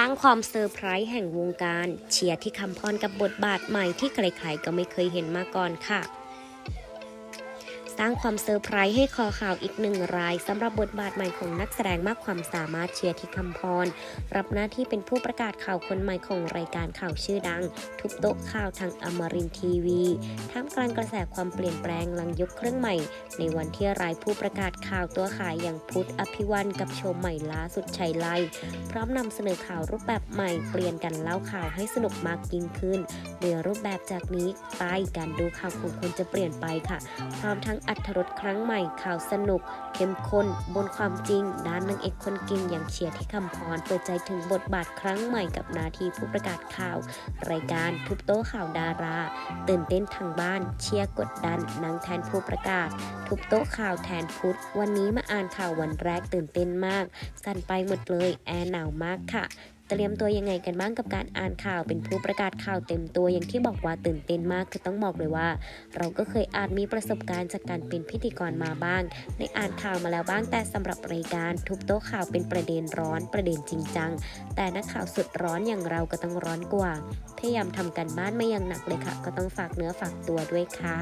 สร้างความเซอร์ไพรส์แห่งวงการ เชียร์ที่คำพรกับบทบาทใหม่ที่ใครๆก็ไม่เคยเห็นมาก่อนค่ะ สร้างความเซอร์ไพรส์ให้คอข่าวอีกหนึ่งรายสำหรับบทบาทใหม่ของนักแสดงมากความสามารถเชียร์ที่คำพร รับหน้าที่เป็นผู้ประกาศข่าวคนใหม่ของรายการข่าวชื่อดัง ทุบโต๊ะข่าวทางอมรินทีวี ท่ามกลางกระแสความเปลี่ยนแปลงหลังยกเครื่องใหม่ ในวันที่รายผู้ประกาศข่าวตัวขายอย่างพุทธอภิวันกับโชว์ใหม่ล่าสุดชัยไลพร้อมนำเสนอข่าวรูปแบบใหม่เปลี่ยนกันเล่าข่าวให้สนุกมากยิ่งขึ้นโดยรูปแบบจากนี้ไปการดูข่าวของคนจะเปลี่ยนไปค่ะพร้อมทั้งอัธรสครั้งใหม่ข่าวสนุก เข้มข้นบนความจริง ด้านนางเอกคนเก่งอย่างเชียร์ที่คำพรเปิดใจถึงบทบาทครั้งใหม่กับหนาทีผู้ประกาศข่าว รายการทุบโต๊ะข่าวดารา ตื่นเต้นทางบ้าน เชียร์กดดันนางแทนผู้ประกาศ ทุบโต๊ะข่าวแทนพุทธวันนี้มาอ่านข่าววันแรกตื่นเต้นมาก สั่นไปหมดเลยแอร์หนาวมากค่ะ เตรียมตัวยังไงกันบ้างกับการอ่านข่าวเป็นผู้ประกาศข่าวเต็มตัวอย่างที่บอกว่าตื่นเต้นมากคือต้องบอกเลยว่า เราก็เคยอาจมีประสบการณ์จากการเป็นพิธีกรมาบ้างได้อ่านข่าวมาแล้วบ้างแต่สำหรับรายการทุบโต๊ะข่าวเป็นประเด็นร้อนประเด็นจริงจังแต่นักข่าวสุดร้อนอย่างเราก็ต้องร้อนกว่า พยายามทำกันบ้านไม่ยังหนักเลยค่ะ ก็ต้องฝากเนื้อฝากตัวด้วยค่ะ